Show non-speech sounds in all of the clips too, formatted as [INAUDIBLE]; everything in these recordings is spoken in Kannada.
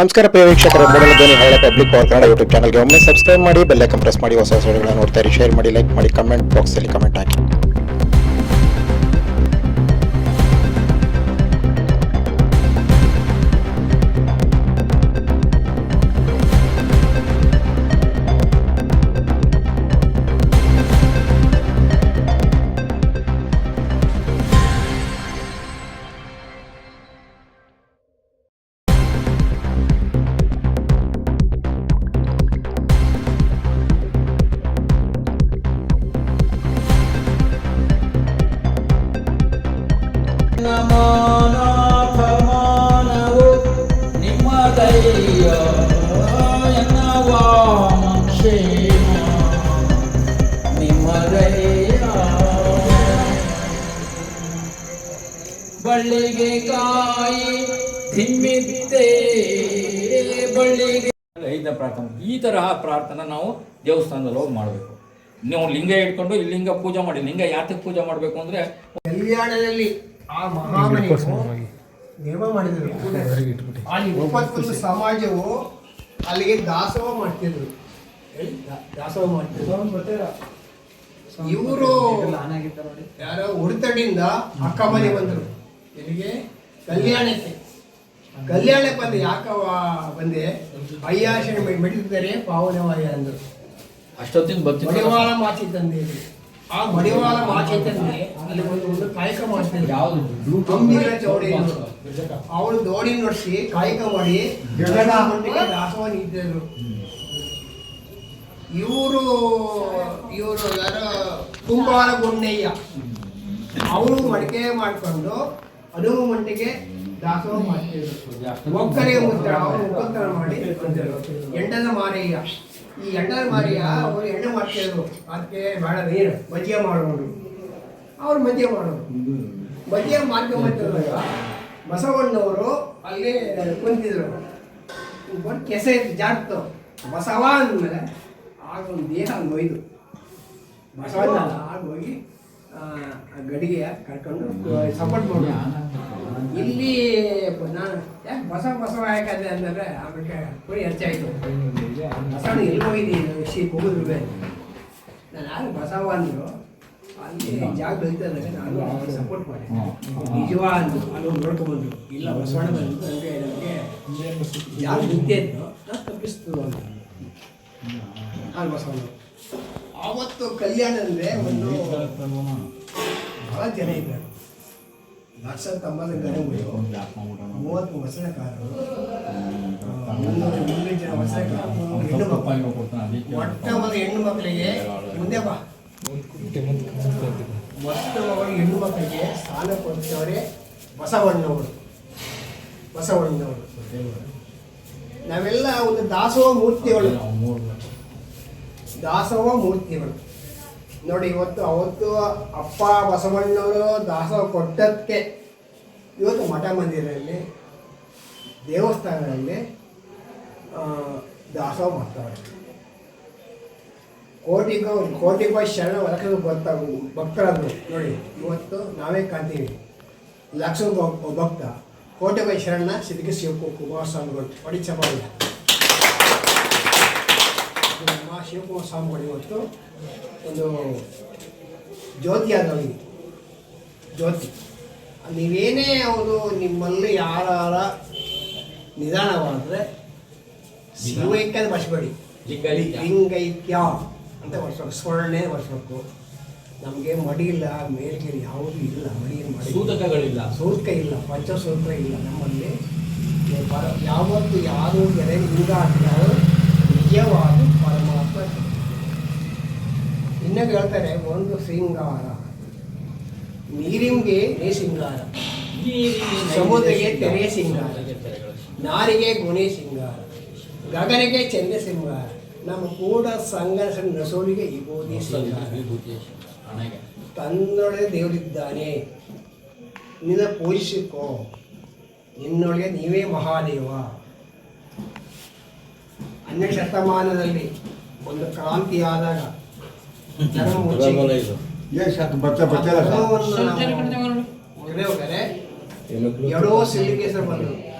ನಮಸ್ಕಾರ ಪ್ರಿಯ ವೀಕ್ಷಕರ ಮೊದಲ ಪಬ್ಲಿಕ್ ಪವರ್ ಕನ್ನಡ ಯೂಟ್ಯೂಬ್ ಚಾನಲ್ಗೆ ಒಮ್ಮೆ ಸಬ್ಸ್ಕ್ರೈಬ್ ಮಾಡಿ ಬೆಲ್ಲೈಕನ್ ಪ್ರೆಸ್ ಮಾಡಿ, ಹೊಸ ಹೊಸ ವಿಡಿಯೋಗಳನ್ನು ನೋಡ್ತಾ ಇರಿ. ಶೇರ್ ಮಾಡಿ ಲೈಕ್ ಮಾಡಿ ಕಮೆಂಟ್ ಬಾಕ್ಸಲ್ಲಿ ಕಮೆಂಟ್ ಹಾಕಿ. ತಿಮ್ಮಿದ್ದೆ ಬಳ್ಳಿಗೆ ಐದನೇ ಪ್ರಾರ್ಥನೆ. ಈ ತರಹ ಪ್ರಾರ್ಥನೆ ನಾವು ದೇವಸ್ಥಾನದಲ್ಲಿ ಹೋಗಿ ಮಾಡಬೇಕು. ನೀವು ಲಿಂಗ ಇಟ್ಕೊಂಡು ಈ ಲಿಂಗ ಪೂಜೆ ಮಾಡಿ ಲಿಂಗ ಯಾತಕ್ಕೆ ಪೂಜೆ ಮಾಡಬೇಕು ಅಂದ್ರೆ ಕಲ್ಯಾಣದಲ್ಲಿ ಆ ಮಹಾಮನಿ ನೇಮ ಮಾಡಿದ್ರು. ಅಲ್ಲಿ ಇಪ್ಪತ್ತೊಂದು ಸಮಾಜವು ಅಲ್ಲಿಗೆ ದಾಸೋಹ ಮಾಡ್ತಿದ್ರು. ದಾಸೋಹ ಮಾಡ್ತಿದ್ರು. ಇವರು ಯಾರೋ ಉಡುತಡಿಯಿಂದ ಅಕ್ಕ ಮನೆ ಬಂದರು. ಇಲ್ಲಿಗೆ ಕಲ್ಯಾಣಕ್ಕೆ. ಕಲ್ಯಾಣಕ್ಕೆ ಬಂದು ಯಾಕವ ಬಂದೆ? ಅಯ್ಯಾಶನ ಪಾವನೆ ಪಾವನವಾಯ ಅಂದರು. ಅಷ್ಟೊತ್ತಿನ ಬಂತು ಮಡಿವಾಳ ಮಾಚಿ ತಂದೆ ಆ ಮಡಿವಾಳ ಮಾಚಿ ತಂದೆ ಅಲ್ಲಿ ಒಂದು ಒಂದು ಕಾಯಕ ಮಾಡ್ತಾರೆ ಯಾವುದು? ಗಂಭೀರ ಚೌಡಿ ಅವಳು ದೋಣಿ ನೋಡಿಸಿ ಕಾಯಕ ಮಾಡಿ ಜಗದ ನೀಡಿದರು ಇವರು ಇವರು ಯಾರ? ಕುಂಬಾರ ಗುಂಡಯ್ಯ ಅವರು ಮಡಿಕೆ ಮಾಡ್ಕೊಂಡು ಅದು ಮಟ್ಟಿಗೆ ದಾಸೋಹ ಮಾಡ್ತಿದ್ರು ಒಕ್ಕಲಿಗೆ ಮುದ್ರ ಅವರು ಮುಖಂತರ ಮಾಡಿ ಎಂಡದ ಮಾರಯ್ಯ ಈ ಎಂಡನ ಮಾರಯ್ಯ ಅವರು ಎಣ್ಣೆ ಮಾಡ್ತಿದ್ರು ಅದಕ್ಕೆ ಬೇಡ ನೀರು ಮದ್ಯ ಮಾಡೋರು ಅವ್ರು ಮದ್ಯ ಮಾಡೋರು ಮಜ್ಜಿಗೆ ಮಾಡ್ಕೊಂಬಂತಿರುವಾಗ ಬಸವಣ್ಣವರು ಅಲ್ಲಿ ಕುಂತಿದ್ರು. ಬಂದು ಕೆಸೆ ಜಾಡ್ತು ಬಸವ ಅಂದಮೇಲೆ ಆಗ ಒಂದು ದೇಹ ನೋಯ್ದು. ಬಸವಣ್ಣ ಆಗ ಹೋಗಿ ಆ, ಆ ಗಡಿಗೆ ಕರ್ಕೊಂಡು ಸಪೋರ್ಟ್ ಮಾಡಿ ಇಲ್ಲಿ ನಾನು ಯಾಕೆ ಬಸವ ಬಸವ ಯಾಕಂದ್ರೆ ಅಂದ್ರೆ ಆಮೇಲೆ ಕುಡಿ ಹೆಚ್ಚಾಯ್ತು ಬಸವಣ್ಣ ಎಲ್ಲಿ ಹೋಗಿದ್ದೀನಿ ಶ್ರೀ ಹೋಗಿದ್ರು ನಾನು ಯಾರು ಬಸವ ಅಂದರು ಅಲ್ಲಿ ಜಾಗ ಬೆಳಿತದಾಗ ನಾನು ಸಪೋರ್ಟ್ ಮಾಡಿ ನಿಜವಾ ಅಂದ್ರು ಅಲ್ಲಿ ನೋಡ್ಕೊಂಡ್ಬಂದ್ರು ಇಲ್ಲ ಬಸವಣ್ಣ ಬಂದು ನನಗೆ ನನಗೆ ಯಾರು ನಿಂತೆ ಇತ್ತು? ನಾನು ತಪ್ಪಿಸ್ತು ಅಂತ. ಅಲ್ಲಿ ಬಸವಣ್ಣ. ಆವತ್ತು ಕಲ್ಯಾಣ ಅಂದ್ರೆ ಒಂದು ಬಹಳ ಜನ ಇದ್ದಾರೆ. ಲಕ್ಷ ತಮ್ಮಲ್ಲಿ ಗಣಗಳು ಮೂವತ್ತು ವಸನಕಾರರು ಮುನ್ನೂರು ಜನ ವಸನಕಾರರು ಹೆಣ್ಣು ಮಕ್ಕಳು ಮೊಟ್ಟ ಮೊದಲ ಹೆಣ್ಣು ಮಕ್ಕಳಿಗೆ, ಮುಂದೆ ಬಾ. ಮೊಟ್ಟ ಮೊದಲ ಹೆಣ್ಣು ಮಕ್ಕಳಿಗೆ ಸ್ಥಾನ ಕೊಡ್ತವರೆ ಬಸವಣ್ಣವರು. ಬಸವಣ್ಣವರು. ನಾವೆಲ್ಲ ಒಂದು ದಾಸೋಹ ಮೂರ್ತಿಗಳು. ದಾಸೋಹ ಮೂರ್ತಿಗಳು. ನೋಡಿ, ಇವತ್ತು ಅವತ್ತು ಅಪ್ಪ ಬಸವಣ್ಣವರು ದಾಸೋಹ ಕೊಟ್ಟದಕ್ಕೆ ಇವತ್ತು ಮಠ ಮಂದಿರಲ್ಲಿ, ದೇವಸ್ಥಾನದಲ್ಲಿ ದಾಸೋಹ ಮಾಡ್ತಾರೆ. ಕೋಟಿಗೂ ಕೋಟಿಗೂ ಶರಣ ಲಕ್ಷ ಗೊತ್ತಾಗ ಭಕ್ತರದ್ದು ನೋಡಿ, ಇವತ್ತು ನಾವೇ ಕಾಣ್ತೀವಿ. ಲಕ್ಷ ಭಕ್ತ. ಬೈ ಶರಣ ಸಿದ್ಧಿಗೆ ಶಿವಕು ಕುಮಾರಸ್ವಾಮಿಗಳು ಹೊಡಿ ಚಪಾಳಿ ನಮ್ಮ ಶಿವಕುಮಾರ ಸ್ವಾಮಿಗಳು ಇವತ್ತು ಒಂದು ಜ್ಯೋತಿ ಆದವರಿಗೆ. ಜ್ಯೋತಿ. ನೀವೇನೇ ಅವರು ನಿಮ್ಮಲ್ಲಿ ಯಾರ ನಿಧಾನವಾದರೆ ಶಿವೈಕ್ಯ ಅಂತ ಬರ್ಸ್ಬೇಡಿ ಲಿಂಗೈಕ್ಯ. ಅಂತ ಬರ್ಸ್ಬೇಕು. ಸ್ವರ್ಣೇ ಬರ್ಸ್ಬೇಕು. ನಮಗೆ ಮಡಿ ಇಲ್ಲ ಮೇಲ್ಗೇರಿ ಯಾವುದೂ ಇಲ್ಲ ಮಡಿ ಮಾಡಿ ಸೂತಕಗಳಿಲ್ಲ. ಸೂತಕ ಇಲ್ಲ ಪಂಚಸೂತ್ರ ಇಲ್ಲ ನಮ್ಮಲ್ಲಿ. ಯಾವತ್ತು ಯಾರು ಬೆಲೆ ಲಿಂಗ ನಿಜವಾಗಿ ನಿಜವಾದ ಇನ್ನೂ ಹೇಳ್ತಾರೆ ಒಂದು ಶೃಂಗಾರ. ನೀರಿಂಗೆ ರೇ ಶೃಂಗಾರ. ಸಮುದ್ರಕ್ಕೆ ತೆರೆ ಸಿಂಗಾರ ನಾರಿಗೆ ಗುಣೆ ಸಿಂಗಾರ ಗಗನಿಗೆ ಚಂದ್ರ ಸಿಂಗಾರ ನಮ್ಮ ಕೂಡ ಸಂಘರ್ಷ ನಸೋಳಿಗೆ ಇಗೋದಿ ಸಿಂಗಾರ ತನ್ನೊಳಗೆ ದೇವರಿದ್ದಾನೆ. ನಿನ್ನ ಪೂಜಿಸಿಕೋ. ನಿನ್ನೊಳಗೆ ನೀವೇ ಮಹಾದೇವ. ಹನ್ನೆರಡು ಶತಮಾನದಲ್ಲಿ ಒಂದು ಕ್ರಾಂತಿ ಆದಾಗ ಧರ್ಮ ಮುಚ್ಚಿಗೆ? ಹೆಸರು ಎಡೋ ಬಂದರು.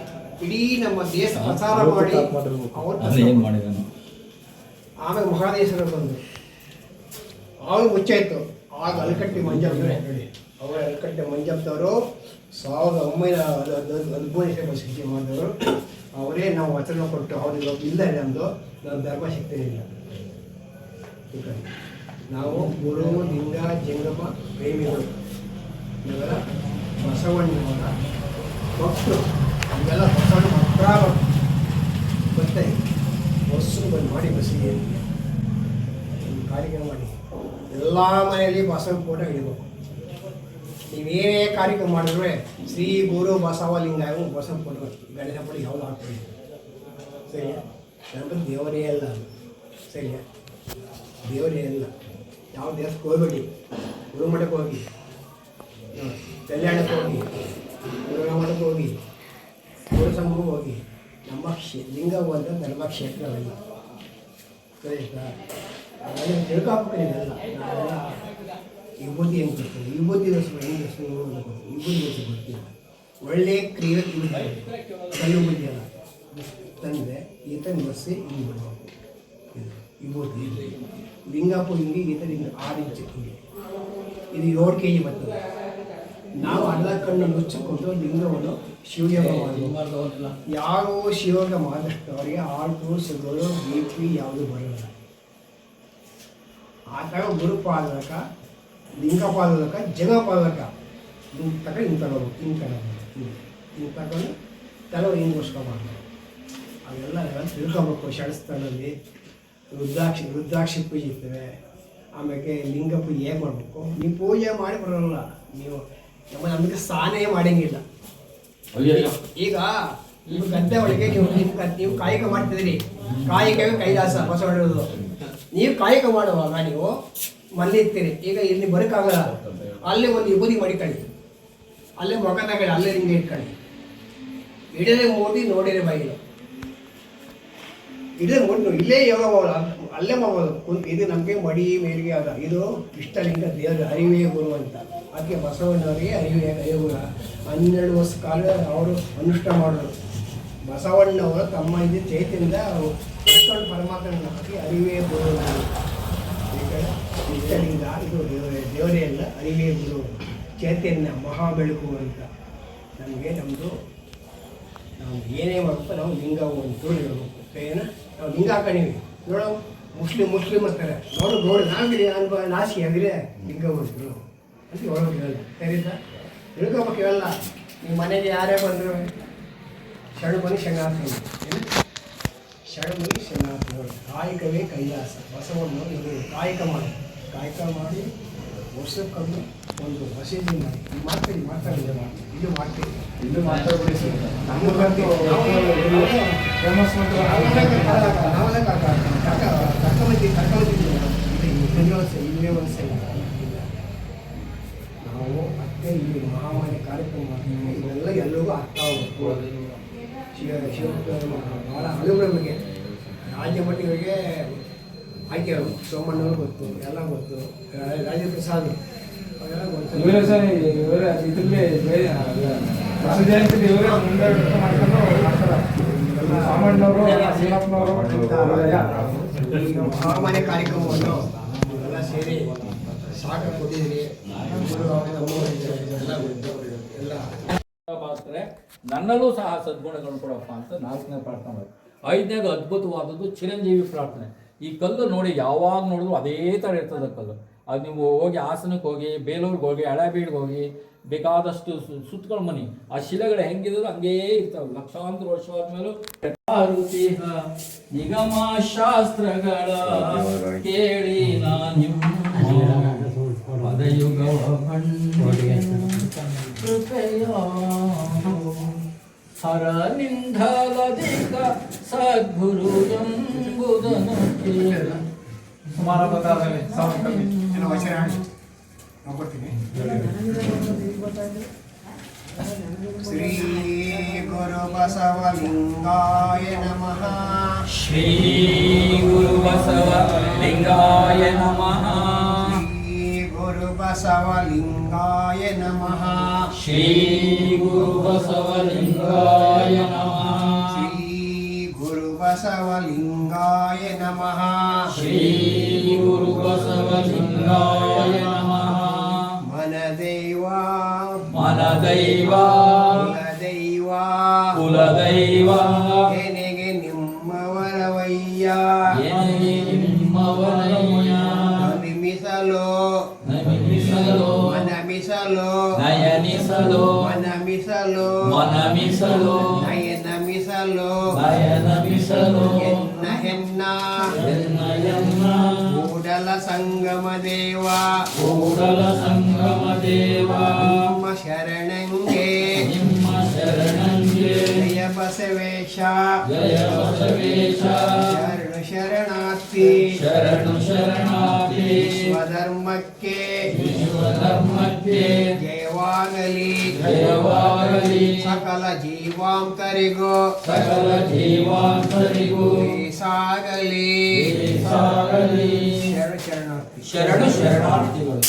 ಇಡೀ ನಮ್ಮ ದೇಶ ಪ್ರಚಾರ ಮಾಡಿ ಆಮೇಲೆ ಮಹಾದೇಶ್ವರ ಬಂದು ಆವಾಗ ಮುಚ್ಚಾಯ್ತು. ಆಗ ಅಲ್ಕಟ್ಟಿ ಹೇಳಿ ಅವರ ಅಲ್ಕಟ್ಟೆ ಮಂಜಪ್ಪದವರು ಸಾವಿರದ ಒಂಬೈನೂರ ಹದಿಮೂರನೇ ಪರಿಸ್ಥಿತಿ ಮಾಡಿದವರು. ಅವರೇ ನಾವು ವಚನ ಕೊಟ್ಟು ಅವ್ರಿಗೆ ಇಲ್ಲ ನಮ್ಮದು ನಮ್ಮ ಧರ್ಮ ಶಕ್ತಿ ಇಲ್ಲ. ನಾವು ಗುರು ಲಿಂಗ, ಜಂಗಮ, ಪ್ರೇಮಿಗಳು. ಇವರ ಬಸವಣ್ಣನವರ ಭಕ್ತರು. ಇವೆಲ್ಲ ಬಸವಣ್ಣ ಮಕ್ಕಳ ಮತ್ತೆ ಬಸ್ಸು ಬಂದು ಮಾಡಿ ಬಸ್ಸಿಗೆ ಕಾರ್ಯಕ್ರಮ ಮಾಡಿ. ಎಲ್ಲ ಮನೆಯಲ್ಲಿ ಬಸವ ಫೋಟೋ ಹಿಡಿಬೇಕು ನೀವೇನೇ ಕಾರ್ಯಕ್ರಮ ಮಾಡಿದ್ರೆ ಶ್ರೀ ಗುರು ಬಸವಲಿಂಗ ಬಸವ ಫೋಟೋ. ಗಣೇಶ ಫೋಟೋ ಯಾವುದು ಹಾಕ್ತೀವಿ ಸರಿಯಾ? ಗಣಪತಿ ದೇವರೇ ಅಲ್ಲ. ಸರಿಯಾ? ದೇವರೇ ಅಲ್ಲ. ಯಾವ ದೇಶಕ್ಕೆ ಹೋಗ್ಬೇಡಿ ಗುರುಮಠಕ್ಕೆ ಹೋಗಿ ಕಲ್ಯಾಣಕ್ಕೆ ಹೋಗಿ ಮುರುಘಾ ಮಠಕ್ಕೆ ಹೋಗಿ ಗುರುಸಂಘಕ್ಕೆ ಹೋಗಿ ನಮ್ಮ ಕ್ಷೇ ಲಿಂಗ ಒಂದು ಧರ್ಮ ಕ್ಷೇತ್ರ ಹೋಗಿ ಅದನ್ನು ತಿಳ್ಕಾಪಕ್ಕೇನಿಲ್ಲ ನಾವೆಲ್ಲ ವಿಭೂತಿ ಹೆಂಗೆ ಕೊಡ್ತೀವಿ? ವಿಭೂತಿ ದಿವಸ ಹೆಂಗೆ ದೋಸ ವಿಭೂತಿ ದಿವಸ ಕೊಡ್ತೀವಿ ಒಳ್ಳೆ ಕ್ರಿಯೆ ಕಲ್ಲು ಬುದ್ಧಿ ಅಲ್ಲ. ತಂದರೆ ಈತ ಬಸ್ಸಿ ಇಲ್ಲಿ ಬಿಡಬೇಕು ವಿಭೂತಿ ಲಿಂಗಪ್ಪ ಹಿಂಗೆ ಹಿಂಗೆ ಆರು ಇಂಚು ಹಿಂಗೆ ಇದು ಏಳು ಕೆ ಜಿ ಬರ್ತದೆ ನಾವು ಅಲ್ಲ ಕಣ್ಣು ಮುಚ್ಚಿಕೊಂಡು ಲಿಂಗವನ್ನು ಶಿವಯೋಗ ಮಾಡಬೇಕು ಯಾರು ಶಿವಯೋಗ ಮಾಡಿದಷ್ಟು ಅವರಿಗೆ ಆರು ಶುಗರು ಬಿ ಯಾವುದು ಬರೋಲ್ಲ ಆ ಥರ ಗುರುಪಾಲಕ ಲಿಂಗಪಾಲಕ ಜಗಪಾಲಕ ಹಿಂಗೆ ತಗ ಹಿಂಗೆ ತಗೋಬೇಕು ಹಿಂಗೆ ತಗೋಬೇಕು ಹಿಂಗೆ ತಗೊಂಡು ತಲೆ ಹಿಂಗೆ ಮಾಡ್ಬೇಕು ಅವೆಲ್ಲ ತಿಳ್ಕೊಬೇಕು ಶಾಸ್ತ್ರದಲ್ಲಿ ರುದ್ರಾಕ್ಷಿ ರುದ್ರಾಕ್ಷಿ ಪೂಜೆ ಇರ್ತವೆ. ಆಮೇಲೆ ಲಿಂಗ ಪೂಜೆ ಹೇಗೆ ಮಾಡಬೇಕು? ನೀವು ಪೂಜೆ ಮಾಡಿ ಬರೋಲ್ಲ. ನೀವು ನಮ್ಮ ನಮಗೆ ಸ್ನಾನೇ ಮಾಡಂಗಿಲ್ಲ. ಈಗ ನೀವು ಗದ್ದೆ ಒಳಗೆ ನೀವು ನೀವು ನೀವು ಕಾಯಕ ಮಾಡ್ತಿದ್ದೀರಿ. ಕಾಯಕವೇ ಕೈಲಾಸ ಬಸವಣ್ಣದು ನೀವು ಕಾಯಕ ಮಾಡುವಾಗ ನೀವು ಮಲ್ಲಿರ್ತೀರಿ. ಈಗ ಇಲ್ಲಿ ಬರೋಕ್ಕಾಗಲ್ಲ. ಅಲ್ಲೇ ಒಂದು ವಿಭೂತಿ ಮಡಿಕೊಳ್ಳಿ. ಅಲ್ಲೇ ಮೊಗ ಅಲ್ಲೇ ನಿಮಗೆ ಇಟ್ಕೊಳ್ಳಿ. ಇಡದೆ ಮೋದಿ ನೋಡಿರಿ ಬಾಗಿಲು ಇದು ಒಂದು ಇಲ್ಲೇ ಯೋಗ ಮಾಡೋದು ಅಲ್ಲೇ ಮಾಡ್ಬೋದು. ಕುಂತ್ ಇದು ನಮಗೆ ಮಡಿ ಮೇಲಿಗೆ ಅಲ್ಲ ಇದು ಇಷ್ಟಲಿಂಗ ದೇವರ, ಅರಿವೇ ಗುರು ಅಂತ. ಅದಕ್ಕೆ ಬಸವಣ್ಣವರಿಗೆ ಅರಿವೇ ಗುರು. ಹನ್ನೆರಡು ವರ್ಷ ಕಾಲ ಅವರು ಅನುಷ್ಠಾನ ಮಾಡೋರು ಬಸವಣ್ಣವರು ತಮ್ಮ ಇದು ಅವರು ಕರ್ಕೊಂಡು ಪರಮಾತ್ಮನ ಹಾಕಿ ಅರಿವೇ ಗುರು ಅಂತ. ಇಷ್ಟಲಿಂಗ ಇದು ದೇವರೇ ದೇವರೇ ಅಲ್ಲ, ಅರಿವೇ ಗುರು. ಚೈತನ್ಯ ಮಹಾ ಬೆಳಕು ಅಂತ. ನಮಗೆ ನಮ್ಮದು ನಾವು ಏನೇ ಮಾಡಬೇಕು ನಾವು ಲಿಂಗ ಒಂದು ಇರಬೇಕು ಏನು? ನಾವು ಲಿಂಗ ಹಾಕೊಂಡೀವಿ ನೋಡು ಮುಸ್ಲಿಂ ಮುಸ್ಲಿಂ ಅಂತಾರೆ ನೋಡು ನೋಡು ನಾವಿರಿ ಅನ್ಬ ನಾಸಿ ಆಗಿರೆ ಹಿಂಗೆ ಹೋಗ್ತಿರು ಅಂತ ಹೇಳೋದು ಹೇಳ. ಸರಿತಾ? ತಿಳ್ಕೊಬೇಕು ಇವೆಲ್ಲ ನಿಮ್ಮ ಮನೆಗೆ ಯಾರೇ ಬಂದರು? ಶರಣ ಶಂಗಾರ್ತಿ ಏನು? ಶರಣ ಶಂಗ ಶಂಗಾರ್ತಿ ನೋಡಿ ಕಾಯಕವೇ ಕೈಲಾಸ. ಬಸವಣ್ಣು ಇದು ಕಾಯಕ ಮಾಡಿ. ಕಾಯಕ ಮಾಡಿ ವರ್ಷಕ್ಕೊಮ್ಮೆ ಒಂದು ಮಸೀದಿ ಮಾಡಿ. ಇದು ಮಾಡ್ತೀವಿ ಮಾಡ್ತಾರೆ ಮಾಡಿ ಇದು ಮಾಡ್ತೀವಿ ಇನ್ನು ಮಾತಾಡ್ಬಿಡಿ ಸರ್ ನಮ್ಮದಂತೂ ಫೇಮಸ್ ನಾವೆಲ್ಲ ಕರ್ಕೊಂಬಂದಿ ಕರ್ಕೊಂಬಂದಿದ್ದೀವಿ ಇದನ್ನೇ ವರ್ಷ ಇಲ್ಲೇ ವರ್ಷ ಇಲ್ಲ ನಾವು ಅತ್ತೆ ಇಲ್ಲಿ ಮಹಾಮಾರಿ ಕಾರ್ಯಕ್ರಮ ಇವೆಲ್ಲ ಎಲ್ಲರಿಗೂ ಎಲ್ರಿಗೂ ಅರ್ಥ ಆಗುತ್ತೆ. ಶಿವ ಶಿವ ಭಾಳ ಹಲವುಗಳ ನಮಗೆ ರಾಜ್ಯ ಮಟ್ಟಿಗೆ ಆಯ್ಕೆ ಸೋಮಣ್ಣವ್ರು ಗೊತ್ತು ಎಲ್ಲ ಗೊತ್ತು. ರಾಜೇಂದ್ರ ಪ್ರಸಾದ್ ಅವೆಲ್ಲ ಗೊತ್ತು. ಇವರೇ ಸರ್ ಇವರೇ ಇದ್ರಲ್ಲಿ ಬೇರೆ ಬಸವ ಜಯಂತಿ ಇವರೇ ಮುಂದೆ ಮಾಡ್ಕೊಂಡು ಈಗ ಮಹಾಮಾರಿ ಕಾರ್ಯಕ್ರಮವನ್ನು ಎಲ್ಲ ಸೇರಿ ಸಾಕ ಕೊಟ್ಟಿದ್ದೀರಿ. ಎಲ್ಲ ಎಲ್ಲ ಭಾವಿಸ್ತಾರೆ. ನನ್ನಲ್ಲೂ ಸಹ ಸದ್ಗುಣಗಳನ್ನು ಕೊಡಪ್ಪ ಅಂತ ನಾಲ್ಕನೇ ಪ್ರಾರ್ಥನೆ ಮಾಡಿ. ಐದನೇದು ಅದ್ಭುತವಾದದ್ದು ಚಿರಂಜೀವಿ ಪ್ರಾರ್ಥನೆ. ಈ ಕಲ್ಲು ನೋಡಿ ಯಾವಾಗ ನೋಡಿದ್ರು ಅದೇ ಥರ ಇರ್ತದೆ ಕಲ್ಲು. ಅದು ನೀವು ಹೋಗಿ ಹಾಸನಕ್ಕೆ ಹೋಗಿ ಬೇಲೂರಿಗೆ ಹೋಗಿ ಹಳೇಬೀಡಿಗೆ ಹೋಗಿ ಬೇಕಾದಷ್ಟು ಸು- ಸುತ್ತಗಳ ಮನಿ ಆ ಶಿಲೆಗಳು ಹೆಂಗಿದ್ರು ಹಂಗೇ ಇರ್ತವೆ ಲಕ್ಷಾಂತರ ವರ್ಷವಾದ್ಮೇಲೂ ಮಾರುತಿಹ ನಿಗಮ ಶಾಸ್ತ್ರಗಳ ಕೇಳಿ ನಾ ನಿಮ್ಮ ಪದಯುಗವ ಕಂಡೆನು. ಕೃಪೆಯ ಹರ ನಿಂದಲಧಿಕ ಸದ್ಗುರು ಎಂಬುದನ್ನು ಕೇಳ ಸುಮಾರು ಗೊತ್ತಾಗಲಿ ಸಾವಿರ ಕಮ್ಮಿ ಎಲ್ಲ ವಚನ ಹಾಡಿ. ನಾವು ಕೊಡ್ತೀನಿ ಶ್ರೀ ಗುರು ಬಸವಲಿಂಗಾಯ ನಮಃ ಶ್ರೀ ಗುರು ಬಸವ ಲಿಂಗಾಯ ನಮಃ ಶ್ರೀ ಗುರು ಬಸವಲಿಂಗಾಯ ನಮಃ ಶ್ರೀ ಗುರು ಬಸವ ಲಿಂಗಾಯ ನಮಃ ಬಸವಲಿಂಗಾಯ ನಮಃ ಶ್ರೀ ಗುರು ಬಸವಲಿಂಗಾಯ ನಮಃ ಮನದೈವ ಮನದೈವ ಕುಲದೈವ ಕುಲದೈವ ಎನೆಗೆ ನಿಮ್ಮವರವಯ್ಯ ಎನಗೆ ನಿಮ್ಮವರಯ್ಯ ನಮಿಸಲು ನಮಿಸಲು ಮನಮಿಸಲು ನಯನಿಸಲು ಮನಮಿಸಲು ಮನಮಿಸಲು ನಯನಮಿಸಲು ನಯನಮಿಸಲು ಎನ್ನ ಹೆನ್ನ ಎನ್ನ ಎನ್ನ ಕೂಡಲ ಸಂಗಮ ದೇವ ಕೂಡಲ ಸಂಗಮ ದೇವ ನಿಮ್ಮ ಶರಣಂಗೆ ನಿಮ್ಮ ಶರಣಂಗೆ ಜಯ ಬಸವೇಶ ಜಯ ಬಸವೇಶ ಶರಣು ಶರಣಾರ್ಥಿ ಶರಣು ಶರಣಾರ್ಥಿ ಸ್ವಧರ್ಮಕ್ಕೆ ವಿಶ್ವಧರ್ಮಕ್ಕೆ ಜಯವಾಗಲಿ ಜಯವಾಗಲಿ ಸಕಲ ಜೀವಾಂತರಿಗೂ ಸಕಲ ಜೀವಾಂತರಿಗೂ ಸಾಗಲಿ ಸಾಗಲಿ ಶರಣ ಶರಣಾರ್ಥಿ ಶರಣು ಶರಣಾರ್ಥಿಗಳು.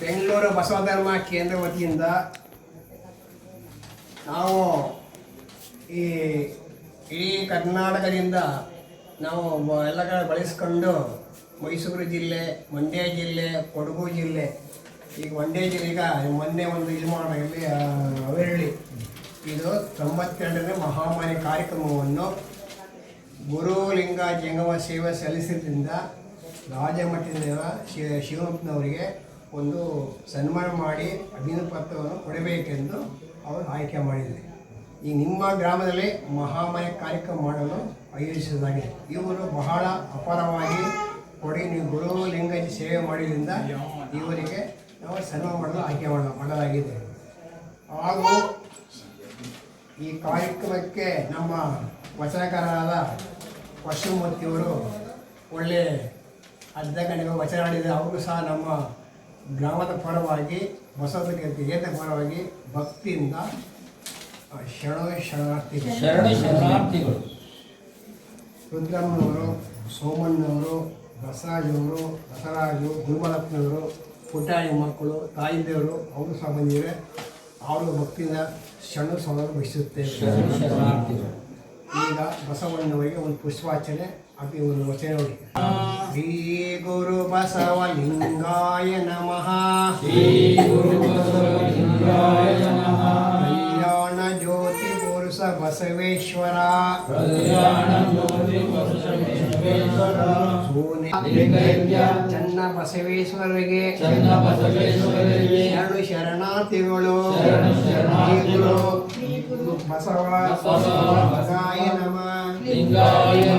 ಬೆಂಗಳೂರು ಬಸವಧರ್ಮ ಕೇಂದ್ರ ವತಿಯಿಂದ ನಾವು ಈ ಇಡೀ ಕರ್ನಾಟಕದಿಂದ ನಾವು ಎಲ್ಲ ಕಡೆ ಬಳಸ್ಕೊಂಡು ಮೈಸೂರು ಜಿಲ್ಲೆ ಮಂಡ್ಯ ಜಿಲ್ಲೆ ಕೊಡಗು ಜಿಲ್ಲೆ ಈಗ ಮಂಡ್ಯ ಜಿಲ್ಲೆ ಈಗ ಮೊನ್ನೆ ಒಂದು ಇದು ಇಲ್ಲಿ ಆ, ಇದು ತೊಂಬತ್ತೆರಡನೇ ಮಹಾಮಾರಿ ಕಾರ್ಯಕ್ರಮವನ್ನು ಗುರುಲಿಂಗ ಜಂಗಮ ಸೇವೆ ಸಲ್ಲಿಸಿದ್ರಿಂದ ರಾಜಮಠದ ಶಿವಪ್ಪನವರಿಗೆ ಒಂದು ಸನ್ಮಾನ ಮಾಡಿ ಅಭಿನಂದ ಪತ್ರವನ್ನು ಕೊಡಬೇಕೆಂದು ಅವರು ಆಯ್ಕೆ ಮಾಡಿದ್ದಾರೆ ಈ ನಿಮ್ಮ ಗ್ರಾಮದಲ್ಲಿ ಮಹಾಮಯ ಕಾರ್ಯಕ್ರಮ ಮಾಡಲು ಆಯೋಜಿಸಲಾಗಿದೆ. ಇವರು ಬಹಳ ಅಪಾರವಾಗಿ ಕೊಡಿ, ನೀವು ಗುರು ಲಿಂಗ ಸೇವೆ ಮಾಡಿದ್ರಿಂದ ಇವರಿಗೆ ನಾವು ಸನ್ಮಾನ ಮಾಡಲು ಆಯ್ಕೆ ಮಾಡ, ಮಾಡಲಾಗಿದೆ. ಹಾಗೂ ಈ ಕಾರ್ಯಕ್ರಮಕ್ಕೆ ನಮ್ಮ ವಚನಕಾರರಾದ ಪಶುಮೂರ್ತಿಯವರು ಒಳ್ಳೆ ಅರ್ಧಗಣಿಗೆ ವಚನ ಆಡಿದರೆ ಅವರು ಸಹ ನಮ್ಮ ಗ್ರಾಮದ ಪರವಾಗಿ ಬಸವ ಏತ ಪರವಾಗಿ ಭಕ್ತಿಯಿಂದ ಶರಣ ಶರಣಾರ್ಥಿಗಳು. ಶರಣ ಶರಣಾರ್ಥಿಗಳು. ರುದ್ರಮ್ಮನವರು ಸೋಮಣ್ಣವರು ಬಸರಾಜವರು ಬಸವರಾಜು ಗುರುಮಲಪ್ಪನವರು ಪುಟ್ಟಾಣಿ ಮಕ್ಕಳು ತಾಯಿದೇವರು ಅವರು ಸಹ ಬಂದಿದ್ದಾರೆ ಅವರು ಭಕ್ತಿಯಿಂದ ಶರಣ ಸಮಯ ಬಯಸುತ್ತೇವೆ ಈಗ ಬಸವಣ್ಣವರಿಗೆ ಒಂದು ಪುಷ್ಪಾರ್ಚನೆ. ಅತಿ ಒಂದು ವಚನ ನೋಡಿ ಶ್ರೀ ಗುರು ಬಸವಲಿಂಗಾಯ ನಮಃ ಶ್ರೀ ಗುರು ಬಸವಲಿಂಗಾಯ ನಮಃ ಕಲ್ಯಾಣ ಜ್ಯೋತಿ ಪುರುಷ ಬಸವೇಶ್ವರ ಕಲ್ಯಾಣ ಜ್ಯೋತಿ ಬಸವೇಶ್ವರ ಸೋನೆ ಲಿಂಗೈಕ್ಯ ಚನ್ನ ಬಸವೇಶ್ವರರಿಗೆ ಚನ್ನ ಬಸವೇಶ್ವರರಿಗೆ ಶರಣು ಶರಣಾರ್ಥಿಗಳು ಶರಣು ಶರಣಾರ್ಥಿಗಳು ಗುರು ಬಸವ ಬಸವ ಬಸವಾಯ ನಮಃ ಲಿಂಗಾಯ ನಮಃ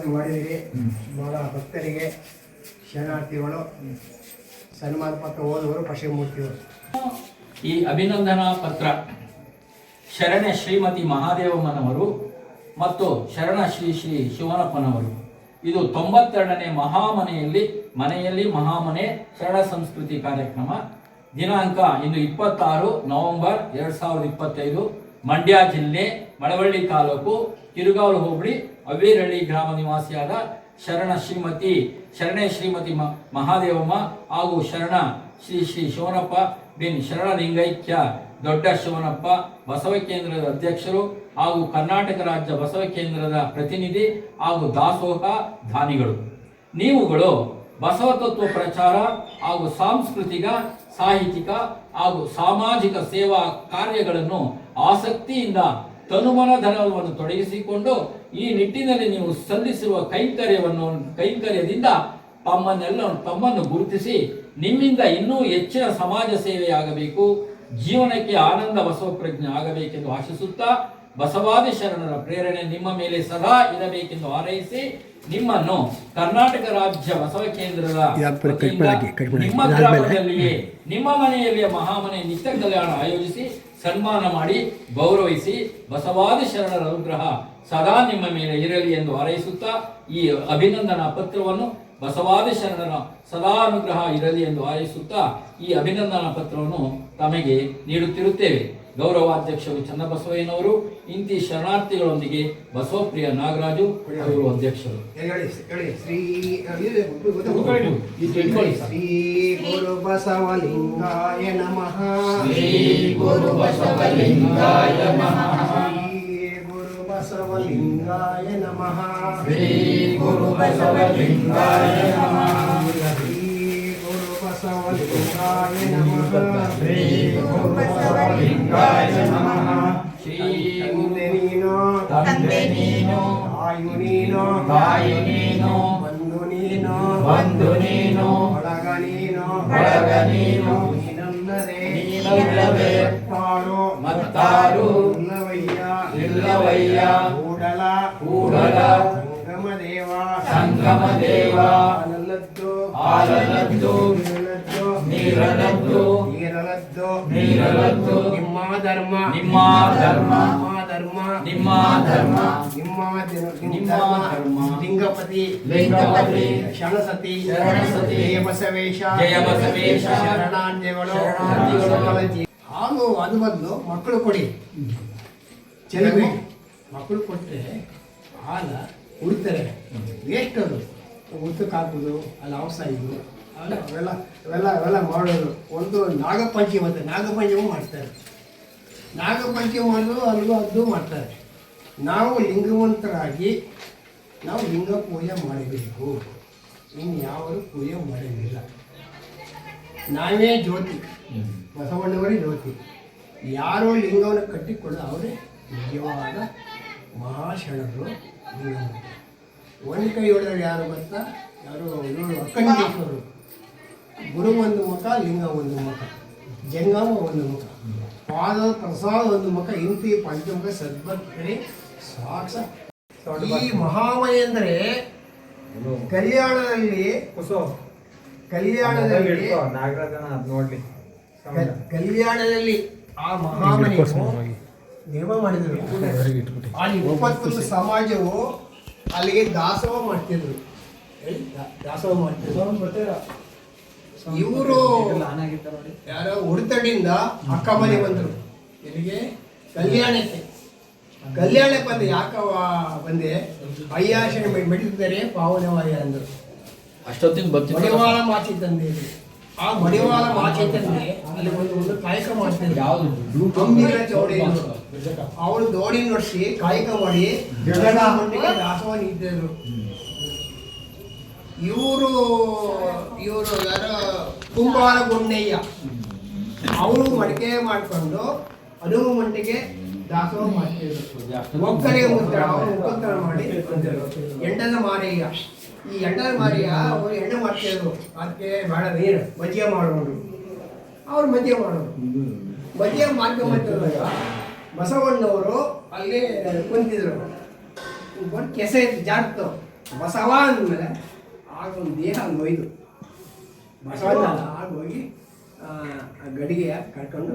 ಪುಷ್ಪಾರ್ಚನೆ ಮಾಡಿದಿರಿ ಬಹಳ ಭಕ್ತರಿಗೆ ಶರಣಾರ್ಥಿಗಳು ಸನ್ಮಾನ ಪತ್ರ ಓದುವರು ಪಶುಮೂರ್ತಿಗಳು. ಈ ಅಭಿನಂದನಾ ಪತ್ರ ಶರಣ ಶ್ರೀಮತಿ ಮಹಾದೇವಮ್ಮನವರು ಮತ್ತು ಶರಣ ಶ್ರೀ ಶ್ರೀ ಶಿವನಪ್ಪನವರು. ಇದು ತೊಂಬತ್ತೆರಡನೇ ಮಹಾಮನೆಯಲ್ಲಿ ಮನೆಯಲ್ಲಿ ಮಹಾಮನೆ ಶರಣ ಸಂಸ್ಕೃತಿ ಕಾರ್ಯಕ್ರಮ. ದಿನಾಂಕ ಇಂದು ಇಪ್ಪತ್ತಾರು ನವೆಂಬರ್ ಎರಡು ಸಾವಿರದ ಇಪ್ಪತ್ತೈದು. ಮಂಡ್ಯ ಜಿಲ್ಲೆ ಮಳವಳ್ಳಿ ತಾಲೂಕು ತಿರುಗಾವಲು ಹೋಬಳಿ ಅವೇರಳ್ಳಿ ಗ್ರಾಮ ನಿವಾಸಿಯಾದ ಶರಣ ಶ್ರೀಮತಿ, ಶರಣೆ ಶ್ರೀಮತಿ ಮಹಾದೇವಮ್ಮ ಹಾಗೂ ಶರಣ ಶ್ರೀ ಶ್ರೀ ಶಿವನಪ್ಪ ಬಿನ್ ಶರಣಲಿಂಗೈಕ್ಯ, ದೊಡ್ಡ ಶಿವನಪ್ಪ ಬಸವ ಕೇಂದ್ರದ ಅಧ್ಯಕ್ಷರು ಹಾಗೂ ಕರ್ನಾಟಕ ರಾಜ್ಯ ಬಸವ ಕೇಂದ್ರದ ಪ್ರತಿನಿಧಿ ಹಾಗೂ ದಾಸೋಹ ದಾನಿಗಳು ನೀವುಗಳು ಬಸವ ತತ್ವ ಪ್ರಚಾರ ಹಾಗೂ ಸಾಂಸ್ಕೃತಿಕ ಸಾಹಿತ್ಯಿಕ ಹಾಗೂ ಸಾಮಾಜಿಕ ಸೇವಾ ಕಾರ್ಯಗಳನ್ನು ಆಸಕ್ತಿಯಿಂದ ತನುಮನ ಧನವನ್ನು ತೊಡಗಿಸಿಕೊಂಡು ಈ ನಿಟ್ಟಿನಲ್ಲಿ ನೀವು ಸಲ್ಲಿಸಿರುವ ಕೈಂಕರ್ಯವನ್ನು, ಕೈಂಕರ್ಯದಿಂದ ತಮ್ಮನ್ನೆಲ್ಲ ತಮ್ಮನ್ನು ಗುರುತಿಸಿ, ನಿಮ್ಮಿಂದ ಇನ್ನೂ ಹೆಚ್ಚಿನ ಸಮಾಜ ಸೇವೆಯಾಗಬೇಕು, ಜೀವನಕ್ಕೆ ಆನಂದ ಬಸವ ಪ್ರಜ್ಞೆ ಆಗಬೇಕೆಂದು ಆಶಿಸುತ್ತಾ ಬಸವಾದಿ ಶರಣರ ಪ್ರೇರಣೆ ನಿಮ್ಮ ಮೇಲೆ ಸದಾ ಇರಬೇಕೆಂದು ಹಾರೈಸಿ ನಿಮ್ಮನ್ನು ಕರ್ನಾಟಕ ರಾಜ್ಯ ಬಸವ ಕೇಂದ್ರದ ನಿಮ್ಮ ಗ್ರಾಮದಲ್ಲಿಯೇ ನಿಮ್ಮ ಮನೆಯಲ್ಲಿಯೇ ಮಹಾಮನೆ ನಿತ್ಯ ಕಲ್ಯಾಣ ಆಯೋಜಿಸಿ ಸನ್ಮಾನ ಮಾಡಿ ಗೌರವಿಸಿ ಬಸವಾದಿ ಶರಣರ ಅನುಗ್ರಹ ಸದಾ ನಿಮ್ಮ ಮೇಲೆ ಇರಲಿ ಎಂದು ಹಾರೈಸುತ್ತಾ ಈ ಅಭಿನಂದನಾ ಪತ್ರವನ್ನು ಬಸವಾದಿ ಶರಣರ ಸದಾ ಅನುಗ್ರಹ ಇರಲಿ ಎಂದು ಹಾರೈಸುತ್ತಾ ಈ ಅಭಿನಂದನಾ ಪತ್ರವನ್ನು ತಮಗೆ ನೀಡುತ್ತಿರುತ್ತೇವೆ. ಗೌರವಾಧ್ಯಕ್ಷರು ಚನ್ನಬಸವಯ್ಯನವರು ಇಂತಿ ಶರಣಾರ್ಥಿಗಳೊಂದಿಗೆ ಬಸವಪ್ರಿಯ ನಾಗರಾಜು ಅವರು ಅಧ್ಯಕ್ಷರು. ಹೇಳಿ ಹೇಳಿ ಶ್ರೀ ನಮಃ. ಶ್ರೀ ಗುರು ಬಸವಲಿಂಗಾಯ ನಮಃ. ಶ್ರೀ ಗುರು ಬಸವಲಿಂಗಾಯ ನಮಃ ಶ್ರೀ ಗುರು ಬಸವಲಿಂಗಾಯ ನಮಃ. ಶ್ರೀ ಗುರು ಬಸವಲಿಂಗಾಯ ನಮಃ ಶ್ರೀ ಗುರು ಬಸವಲಿಂಗಾಯ ನಮಃ. ಶ್ರೀ ಗುರು ಬಸವಲಿಂಗಾಯ ನಮಃ ಶ್ರೀ ಗುರು ಬಸವಲಿಂಗಾಯ ನಮಃ. ಶ್ರೀ ಗುರು ತಂದೆ ನೀನು ತಂದೆ ನೀನು ನೀರಲ್ಲದ್ದು ನೀರಲದ್ದು. ನೀರಲದ್ದು. ನಿಮ್ಮ ಧರ್ಮ. ನಿಮ್ಮ ಧರ್ಮ. ಧರ್ಮ. ನಿಮ್ಮ ಧರ್ಮ. ನಿಮ್ಮ ನಿಮ್ಮ ಧರ್ಮ. ಲಿಂಗಪತಿ. ಲಿಂಗಪತಿ. ಶರಣಸತಿ. ಶರಣಸತಿ. ಜಯ ಬಸವೇಶ. ಜಯ ಬಸವೇಶ. ಶರಣಾಂಜಗಳು. ಹಾಲು ಅದು ಬದಲು ಮಕ್ಕಳು ಕೊಡಿ. ಚೆನ್ನಾಗಿ ಮಕ್ಕಳು ಕೊಟ್ಟರೆ ಹಾಲ ಉಡ್ತಾರೆ ವೇಸ್ಟ್ ಅದು. ಉತ್ತಕ್ಕೆ ಹಾಕೋದು ಅಲ್ಲಿ ಅವಸ ಇದು. ಅವೆಲ್ಲ ಅವೆಲ್ಲ ಅವೆಲ್ಲ ಅವೆಲ್ಲ ಮಾಡೋದು ಒಂದು ನಾಗಪಂಚಮಿ ಅಂತ ನಾಗಪಂಚಮಿ ಮಾಡ್ತಾರೆ. ನಾಗಪಂಚಮಿ ಮಾಡೋದು ಅಲ್ಲಿಗೂ ಅದು ಮಾಡ್ತಾರೆ. ನಾವು ಲಿಂಗವಂತರಾಗಿ ನಾವು ಲಿಂಗ ಪೂಜೆ ಮಾಡಬೇಕು. ಇನ್ನು ಯಾವರು ಪೂಜೆ ಮಾಡೋದಿಲ್ಲ ನಾವೇ ಜ್ಯೋತಿ, ಬಸವಣ್ಣವರೇ ಜ್ಯೋತಿ. ಯಾರೋ ಲಿಂಗವನ್ನು ಕಟ್ಟಿಕೊಂಡು ಅವರೇ ನಿಜವಾದ ಮಹಾಶರಣರು ಲಿಂಗವಂತ ಒಂದು ಕೈ ಹೊಡೆದ್ರೆ ಯಾರು ಗೊತ್ತಾ? ಯಾರು, ಇವರು ಗುರು ಒಂದು ಮುಖ ಲಿಂಗ ಒಂದು ಮುಖ ಜಂಗಮ ಒಂದು ಮುಖ ಪಾದ ಪ್ರಸಾದ ಒಂದು ಮುಖ ಇಂತಿ ಪಂಚಮುಖ ಸದ್ಭಕ್ತರಿ ಸಾಕ್ಷ. ಈ ಮಹಾಮಯ ಅಂದರೆ ಕಲ್ಯಾಣದಲ್ಲಿ ಕುಸೋ. ಕಲ್ಯಾಣದಲ್ಲಿ ನಾಗರಾಜನ ಅದ್ ನೋಡ್ಲಿ. ಕಲ್ಯಾಣದಲ್ಲಿ ಆ ಮಹಾಮಯ ನಿರ್ಮಾಣ ಮಾಡಿದ್ರು. ಅಲ್ಲಿ ಒಪ್ಪತ್ತು ಸಮಾಜವು ಅಲ್ಲಿಗೆ ದಾಸೋಹ ಮಾಡ್ತಿದ್ರು. ದಾಸೋಹ ಮಾಡ್ತಿದ್ರು. ಇವರು ಯಾರೋ ಉಡುತಡಿಯಿಂದ ಅಕ್ಕ ಮನೆ ಬಂದರು. ಎಲ್ಲಿಗೆ? ಕಲ್ಯಾಣಕ್ಕೆ. ಕಲ್ಯಾಣಕ್ಕೆ ಬಂದು. ಯಾಕವ ಬಂದೆ? ಅಯ್ಯಾಶನ ಮೆಡಿದ್ದಾರೆ ಪಾವನವಾಯ ಅಂದರು. ಅಷ್ಟೊತ್ತಿಗೆ ಬಂತು ಮಡಿವಾಳ ಮಾಚಿ ತಂದೆ ಆ ಮಡಿವಾಳ ಮಾಚಿ ತಂದೆ ಅಲ್ಲಿ ಒಂದು ಒಂದು ಕಾಯಕ ಮಾಡ್ತಾರೆ ಯಾವುದು? ಗಂಭೀರ ಚೌಡಿ ಅವಳು ದೋಣಿ ನೋಡಿಸಿ ಕಾಯಕ ಮಾಡಿ ಜಗದ ಇದ್ದರು ಇವರು ಇವರು ಯಾರ ಕುಂಬಾರ ಗುಂಡಯ್ಯ ಅವರು ಮಡಿಕೆ ಮಾಡಿಕೊಂಡು ಹನುಮ ಮಂಡಿಗೆ ದಾಸೋಹ ಮಾಡ್ತಿದ್ರು. ಒಕ್ಕರಿಗೆ ಮುದ್ರ ಅವರು ಮುಖಂತರ ಮಾಡಿ ಎಂಡನ ಮಾರಯ್ಯ. ಈ ಎಂಡನ ಮಾರಯ್ಯ ಅವರು ಎಣ್ಣೆ ಮಾಡ್ತಿದ್ರು. ಅದಕ್ಕೆ ಬೇಡ ನೀರು ಮಜ್ಜಿಗೆ ಮಾಡೋರು. ಅವ್ರು ಮಜ್ಜಿಗೆ ಮಾಡೋರು. ಮಜ್ಜಿಗೆ ಮಾಡ್ಕೊಂಬಂತಿರುವಾಗ ಬಸವಣ್ಣವರು ಅಲ್ಲಿ ಕುಂತಿದ್ರು. ಕೆಸ ಕೆಸೆ ಜಾಡ್ತು. ಬಸವ ಅಂದಮೇಲೆ ಆಗ ಒಂದು ದೇಹ ನೋಯ್ದು ಬಸವಣ್ಣ ಆಗ ಹೋಗಿ ಆ, ಆ ಗಡಿಗೆ ಕರ್ಕೊಂಡು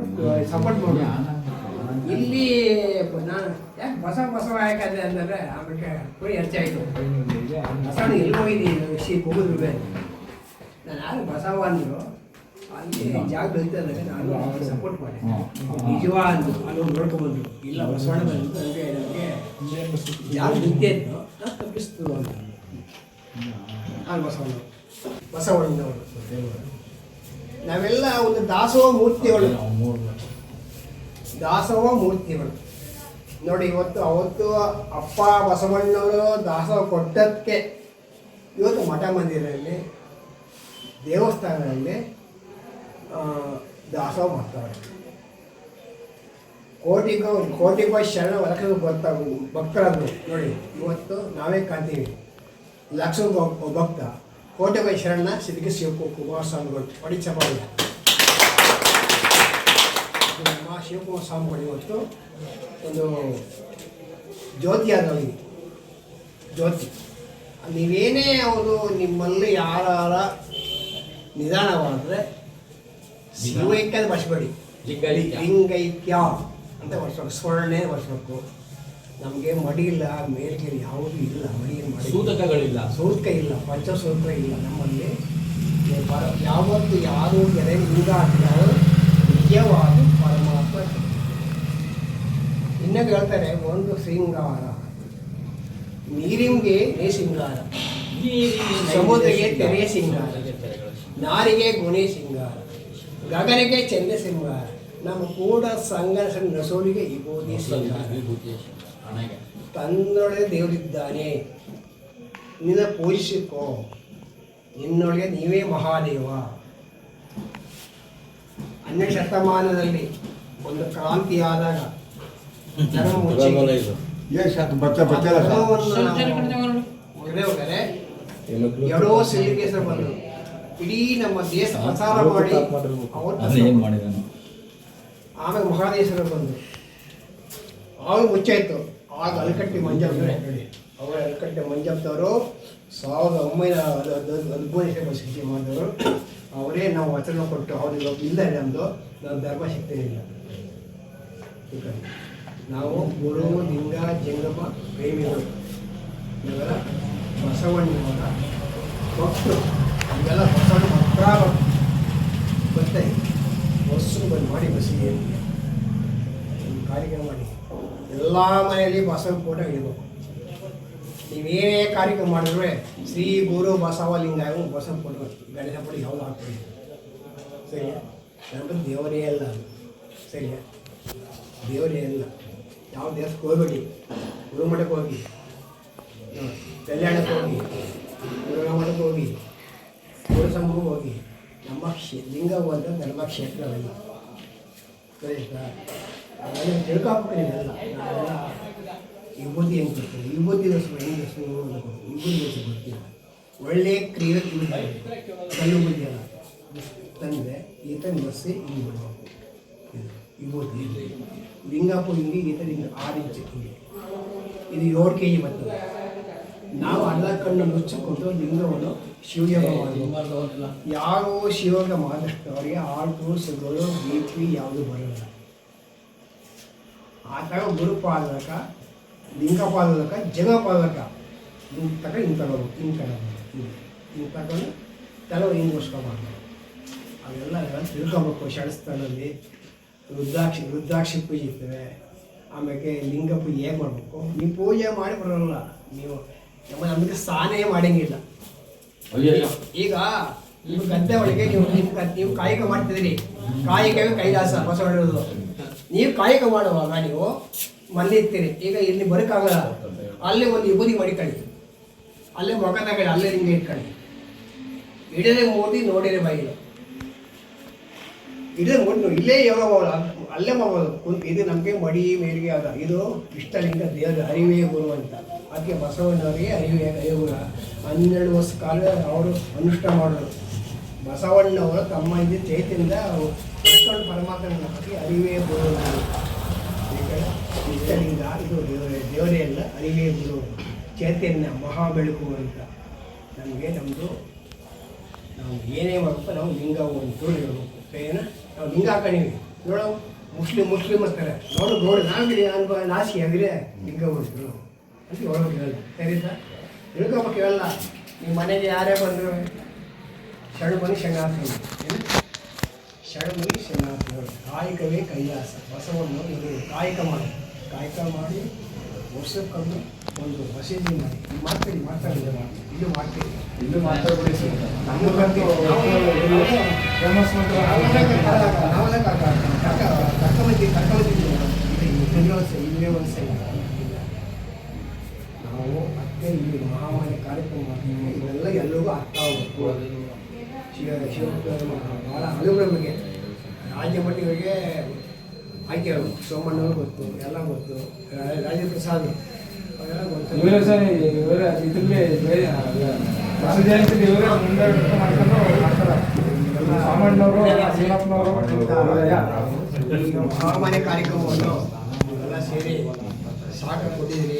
ಸಪೋರ್ಟ್ ಮಾಡಿ ಇಲ್ಲಿ ನಾನು ಯಾಕೆ ಬಸ ಬಸವ ಯಾಕಂದ್ರೆ ಅಂದರೆ ಆಮೇಲೆ ಪುರಿ ಹೆಚ್ಚಾಯಿತು ಬಸವಣ್ಣ ಎಲ್ಲಿ ಹೋಗಿದ್ದೀನಿ ವಿಷಯ ಹೋಗಿದ್ರು ನಾನು ಯಾರು ಬಸವ ಅಂದರು ಅಲ್ಲಿ ಜಾಗ ಬೆಳಿತದಾಗ ನಾನು ಸಪೋರ್ಟ್ ಮಾಡಿ ಅಂದರು ಅಲ್ಲಿ ಒಂದು ನೋಡ್ಕೊಂಡ್ಬಂದ್ರು ಇಲ್ಲ ಬಸವಣ್ಣ ನನಗೆ ನನಗೆ ಜಾಗ ನಿಂತೆ ಇತ್ತು ನಾನು ತಪ್ಪಿಸ್ತು ಅಂತ. ನಾನು ಬಸವಣ್ಣ ಬಸವಣ್ಣನವರು ನಾವೆಲ್ಲ ಒಂದು ದಾಸೋಹ ಮೂರ್ತಿಗಳು. ದಾಸೋಹ ಮೂರ್ತಿಗಳು. ನೋಡಿ, ಇವತ್ತು ಅವತ್ತು ಅಪ್ಪ ಬಸವಣ್ಣವರು ದಾಸೋಹ ಕೊಟ್ಟದಕ್ಕೆ ಇವತ್ತು ಮಠ ಮಂದಿರಲ್ಲಿ ದೇವಸ್ಥಾನದಲ್ಲಿ ದಾಸೋಹ ಮಾಡ್ತಾರೆ. ಕೋಟಿಗೂ ಕೋಟಿಗೂ ಶರಣ ಲಕ್ಷಕ್ಕೆ ಬರ್ತಾವೆ ನೋಡಿ, ಇವತ್ತು ನಾವೇ ಕಾಣ್ತೀವಿ. ಲಕ್ಷ ಭಕ್ತ ಭಕ್ತ ಕೋಟೆಬೈ ಶರಣ ಸಿದ್ಧಿ ಶಿವಕು ಕುಮಾರಸ್ವಾಮಿಗಳು ಪಡಿ ಚಪಾಳಿ ನಮ್ಮ ಶಿವಕುಮಾರ ಸ್ವಾಮಿಗಳು ಇವತ್ತು ಒಂದು ಜ್ಯೋತಿ ಆದವರಿಗೆ ಜ್ಯೋತಿ. ನೀವೇನೇ ಅವರು ನಿಮ್ಮಲ್ಲಿ ಯಾರ ನಿಧಾನವಾದರೆ ಶಿವೈಕ್ಯದ ಬಸಬೇಡಿ ಲಿಂಗೈಕ್ಯ. ಲಿಂಗೈಕ್ಯ ಅಂತ ಬರ್ಸ್ಬೇಕು. ಸ್ವರ್ಣೇ ಬರ್ಸ್ಬೇಕು. ನಮಗೆ ಮಡಿಯಿಲ್ಲ ಮೇಲ್ಗೇರಿ ಯಾವುದೂ ಇಲ್ಲ ಮಡಿ ಮಾಡಿ ಸೂತಕಗಳಿಲ್ಲ. ಸೂತಕ ಇಲ್ಲ ಪಂಚಸೂತ್ರ ಇಲ್ಲ ನಮ್ಮಲ್ಲಿ. ಯಾವತ್ತು ಯಾರು ಕೆರೆ ಲಿಂಗ ಹಾಕಿದಾರೋ ನಿಜವಾದ ಪರಮಾತ್ಮ ಇನ್ನ ಹೇಳ್ತಾರೆ ಒಂದು ಶೃಂಗಾರ. ನೀರಿಂಗೆ ನೇ ಶೃಂಗಾರ. ಸಮುದ್ರಕ್ಕೆ ತೆರೆ ಸಿಂಗಾರ ನಾರಿಗೆ ಗುಣೆ ಸಿಂಗಾರ ಗಗನಕ್ಕೆ ಚಂದ ಸಿಂಗಾರ ನಮ್ಮ ಕೂಡ ಸಂಘರ್ಷ ನಸೋಲಿಗೆ ಇಬೋದಿ ಹಣೆಗೆ ತನ್ನೊಳಗೆ ದೇವರಿದ್ದಾನೆ. ನಿನ್ನ ಪೂಜಿಸಿಕೋ ನಿನ್ನೊಳಗೆ ನೀವೇ ಮಹಾದೇವ. ಹನ್ನೆರಡು ಶತಮಾನದಲ್ಲಿ ಒಂದು ಕ್ರಾಂತಿ ಆದಾಗ [LAUGHS] ಎರಡೋ ಸಿಲಿಗೆ ಬಂದು ಬಂದರು ಇಡೀ ನಮ್ಮ ದೇಶ ಪ್ರಸಾರ ಮಾಡಿ ಅವರು ಆಮೇಲೆ ಮಹಾದೇಶರು ಬಂದರು ಆಗ ಮುಚ್ಚಾಯ್ತು. ಆಗ ಅಲ್ಕಟ್ಟೆ ಮಂಜಪ್ಪ ಅವರ ಅಲ್ಕಟ್ಟೆ ಮಂಜಪ್ಪನವರು ಸಾವಿರದ ಒಂಬೈನೂರ ಹದಿಮೂರು ಸಿದ್ಧಿ ಮಾಡಿದವರು. ಅವರೇ ನಾವು ವಚನ ಕೊಟ್ಟು ಅವ್ರಿಗೆ ಇಲ್ಲ ನಮ್ಮದು ನಮ್ಮ ಧರ್ಮ ಇಲ್ಲ. ನಾವು ಗುರು, ಲಿಂಗ, ಜಂಗಮ, ಪ್ರೇಮಿಗಳು. ಇವೆಲ್ಲ ಬಸವಣ್ಣನವರ ಭಕ್ತರು. ಇವೆಲ್ಲ ಬಸವಣ್ಣ ಭಕ್ತರ ಬರ್ತಾಯಿದೆ ಬಸ್ಸು ಬಂದು ಮಾಡಿ ಬಸ್ಸಿಗೆ ಕಾರ್ಯಕ್ರಮ ಮಾಡಿ. ಎಲ್ಲ ಮನೆಯಲ್ಲಿ ಬಸವ ಫೋಟೋ ಇಡಬೇಕು ನೀವೇನೇ ಕಾರ್ಯಕ್ರಮ ಮಾಡಿದ್ರೆ ಶ್ರೀ ಗುರು ಬಸವಲಿಂಗ ಬಸವ ಫೋಟೋ ಗಣೇಶ ಫೋಟೋ ಯಾವಾಗ ಹಾಕ್ತೀವಿ ಸರಿಯಾ? ನಮ್ಮದು ದೇವರೇ ಅಲ್ಲ. ಸರಿಯಾ? ದೇವರೇ ಅಲ್ಲ. ಯಾವ ದೇವಕ್ಕೆ ಹೋಗಬೇಡಿ. ಗುರುಮಠಕ್ಕೆ ಹೋಗಿ. ಕಲ್ಯಾಣಕ್ಕೆ ಹೋಗಿ ಗುರುಮಠಕ್ಕೆ ಮಠಕ್ಕೆ ಹೋಗಿ ಗುರುಸಂಘಕ್ಕೆ ಹೋಗಿ ನಮ್ಮ ಕ್ಷೇ ಲಿಂಗ ಒಂದು ಧರ್ಮಕ್ಷೇತ್ರವಲ್ಲ ಸರಿತಾ ಅದನ್ನು ತಿಳ್ಕೊಬೇಕು ನೀವೆಲ್ಲ ವಿಭೂತಿ ಹೆಂಗೆ ಬರ್ತೀವಿ ವಿಭೂತಿ ದೋಸ ಹೆಂಗೆ ದೋಸ ವಿಭೂತಿ ದೋಸ ಬರ್ತೀವಿ. ಒಳ್ಳೆ ಕ್ರಿಯೆ ಕಲ್ಲು ಬುದ್ಧಿ ಅಲ್ಲ ತಂದರೆ ಈತ ಬಸ್ಸಿ ಹಿಂಗೆ ಬಿಡಬೇಕು ವಿಭೂತಿ ಲಿಂಗಪ್ಪು ಹಿಂಗೆ ಈತ ಲಿಂಗ ಆರು ಇಂಚು ಹಿಂಗೆ ಇದು ಏಳು ಕೆ ಜಿ ಬರ್ತದೆ. ನಾವು ಅಲ್ಲ ಕಣ್ಣು ಮುಚ್ಚಿಕೊಂಡು ಲಿಂಗವನ್ನು ಶಿವಯೋಗ ಮಾಡಬೇಕು ಯಾರು ಶಿವಯೋಗ ಮಾಡಿದಷ್ಟು ಅವರಿಗೆ ಆಲ್ಟು ಸುಗಳು ಬಿ ಪಿ ಯಾವುದು ಬರೋಲ್ಲ. ಆ ಥರ ಗುರುಪಾದಕ ಲಿಂಗಪಾದಕ ಜಗಪಾದಕ. ಹಿಂಗೆ ತಗೊಂಡು ಹಿಂಗೆ ತಗೋಬೇಕು ಹಿಂಗೆ ತಗೋಬೇಕು ಹಿಂಗೆ ಹಿಂಗೆ ತಗೊಂಡು ತಲೆ ಹಿಂಗೆ ಮಾಡ್ಬೇಕು ಅವೆಲ್ಲ ತಿಳ್ಕೊಬೇಕು. ಶಾಸ್ತ್ರದಲ್ಲಿ ರುದ್ರಾಕ್ಷಿ ರುದ್ರಾಕ್ಷಿ ಪೂಜೆ ಇರ್ತವೆ ಆಮೇಲೆ ಲಿಂಗ ಪೂಜೆ ಹೇಗೆ ಮಾಡಬೇಕು? ನೀವು ಪೂಜೆ ಮಾಡಿ ಬರೋಲ್ಲ. ನೀವು ನಮ್ಮ ನಮಗೆ ಸ್ನಾನೇ ಮಾಡಂಗಿಲ್ಲ. ಈಗ ನೀವು ಗದ್ದೆ ಒಳಗೆ ನೀವು ನೀವು ಕಾಯಕ ಮಾಡ್ತಿದ್ದೀರಿ ಕಾಯಕವೇ ಕೈಲಾಸ ಬಸವಣ್ಣದು ನೀವು ಕಾಯಕ ಮಾಡುವಾಗ ನೀವು ಮನೆ ಇರ್ತೀರಿ ಈಗ ಇಲ್ಲಿ ಬರಕಾಗಲ್ಲ ಅಲ್ಲೇ ಒಂದು ವಿಭೂತಿ ಮಡಿಕೊಳ್ಳಿ. ಅಲ್ಲೇ ಮೊಗ ತಗೊಳ್ಳಿ ಅಲ್ಲೇ ನಿಮಗೆ ಇಟ್ಕೊಳ್ಳಿ. ಇಡದೆ ಮೋದಿ ನೋಡಿರಿ ಬಾಯಿಲು ಇಡದೆ ಮೋದಿ ಇಲ್ಲೇ ಯೋಗ ಅಲ್ಲೇ ಮಾಡ್ಬೋದು ಕುಂತ್ ಇದು ನಮಗೆ ಮಡಿ ಮೇಲಿಗೆ ಅದ. ಇದು ಇಷ್ಟಲಿಂಗ ದೇವರ ಅರಿವೇ ಗುರು ಅಂತ. ಅದಕ್ಕೆ ಬಸವಣ್ಣವರಿಗೆ ಅರಿವೇ ಗುರು. ಹನ್ನೆರಡು ವರ್ಷ ಕಾಲ ಅವರು ಅನುಷ್ಠಾನ ಮಾಡಿದ್ರು. ಬಸವಣ್ಣವರು ತಮ್ಮ ಇದು ಚೈತನ್ಯದ ಪರಮಾತ್ಮನ ಬಗ್ಗೆ ಅರಿವೇ ಕಡೆ ಇಷ್ಟಲಿಂಗ ಇದು ದೇವರೇ ದೇವರೇ ಅಲ್ಲ, ಅರಿವೇ ಗುರು ಚೈತನ್ಯ ಮಹಾ ಬೆಳಕು ಅಂತ ನಮಗೆ ನಮ್ಮದು ನಾವು ಏನೇ ಮಾಡಬೇಕು ನಾವು ಲಿಂಗ ಒಂದು ಇರಬೇಕು ಏನ ನಾವು ಲಿಂಗ ಹಾಕೊಂಡಿವಿ. ನೋಡೋ, ಮುಸ್ಲಿಂ ಮುಸ್ಲಿಮ್ ಅಂತಾರೆ. ನೋಡು ನೋಡು ನಾವಿರಿ ಅನ್ಕೋ ನಾಸಿ ಆಗಿರೆ ಲಿಂಗ ಉಂಟು ಅಂತ ಹೇಳೋದು ಇರಲ್ಲ ಸರಿ ಸರ್ ತಿಳ್ಕೊಬೇಕು ಹೇಳಲ್ಲ ನಿಮ್ಮ ಮನೆಗೆ ಯಾರೇ ಬಂದರು ಶರಣ ಮನಿ ಶರಣಾರ್ಥಿ ಏನು? ಶರಣ ಮನಿ ಶರಣಾರ್ಥಿ ಕಾಯಕವೇ ಕೈಲಾಸ. ಬಸವಣ್ಣ ಇದು ಕಾಯಕ ಮಾಡಿ. ಕಾಯಕ ಮಾಡಿ ವರ್ಷಕ್ಕೊಮ್ಮೆ ಒಂದು ಮಸೀದಿ ಮಾಡಿ. ಈ ಮಾಡ್ತೀರಿ ಇದು ಮಾಡ್ತೀರಿ ಇದು ಮಾತಾಡ್ಬಿಡಿ ಫೇಮಸ್ ಮಂತ್ರ ನಾವೆಲ್ಲ ಕರ್ಕೊಂಬಂದಿ ಕರ್ಕೊಂಬಂದಿದ್ದೀವಿ ಇಲ್ಲೇ ಒಂದು ಇಲ್ಲೇ ಒಂದು ಸೈ ನಾವು ಮತ್ತೆ ಇಲ್ಲಿ ಮಹಾಮಾರಿ ಕಾರ್ಯಕ್ರಮ ಮಾಡ್ತೀವಿ ಇವೆಲ್ಲ ಎಲ್ಲರಿಗೂ ಅರ್ಥ ಆಗಬೇಕು ಶಿವ ಶಿವಪ್ಪ ಭಾಳ ಹಲವುಗಳ ಬಗ್ಗೆ ರಾಜ್ಯ ಮಟ್ಟಿಗೆ ಆಯ್ಕೆ ಅವರು ಸೋಮಣ್ಣವ್ರು ಗೊತ್ತು ಎಲ್ಲ ಗೊತ್ತು ರಾಜ್ಯ ರಾಜೇಂದ್ರ ಪ್ರಸಾದ್ ಇವರೇ ಗೊತ್ತು. ಸರ್ ಇವರೇ ಇದ್ರಲ್ಲಿ ಬಸವ ಜಯಂತಿ ಇವರೇ ಮುಂದೆ ಮಾಡ್ಕೊಂಡು ಮಾಡ್ತಾರೆ. ಸಾಮಣ್ಣವರು ಮಹಾಮಾರಿ ಕಾರ್ಯಕ್ರಮವನ್ನು ಎಲ್ಲ ಸೇರಿ ಸಾಕ ಕೊಟ್ಟಿದ್ದೀರಿ.